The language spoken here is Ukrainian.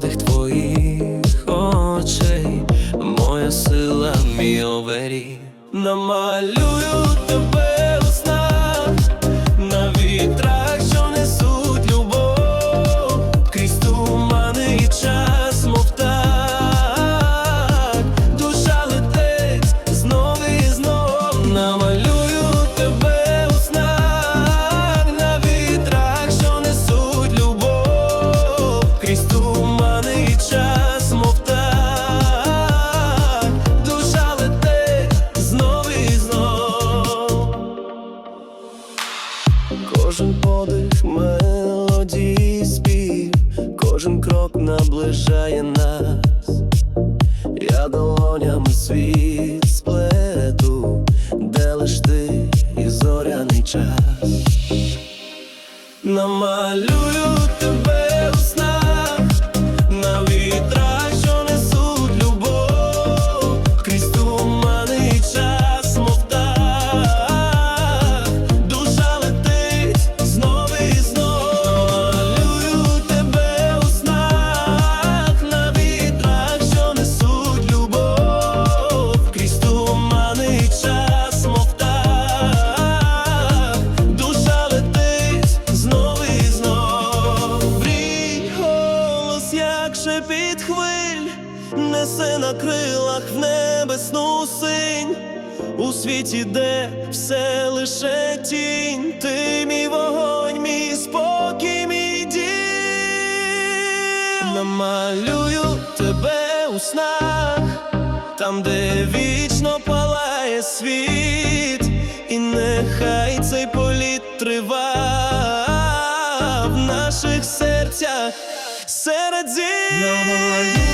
подих твоїх очей, моя сила, мій овері. Намалюю тебе у снах, на вітрах, Кожен подих мелодії спів, кожен крок наближає нас. Я долонями світ сплету, де лиш ти і зоряний час. Намалюю хвиль, несе на крилах в небесну синь. У світі, де все лише тінь, ти мій вогонь, мій спокій, мій дім. Намалюю тебе у снах, там, де вічно палає світ, і нехай цей політ трива в наших серцях серед зір. Намалюю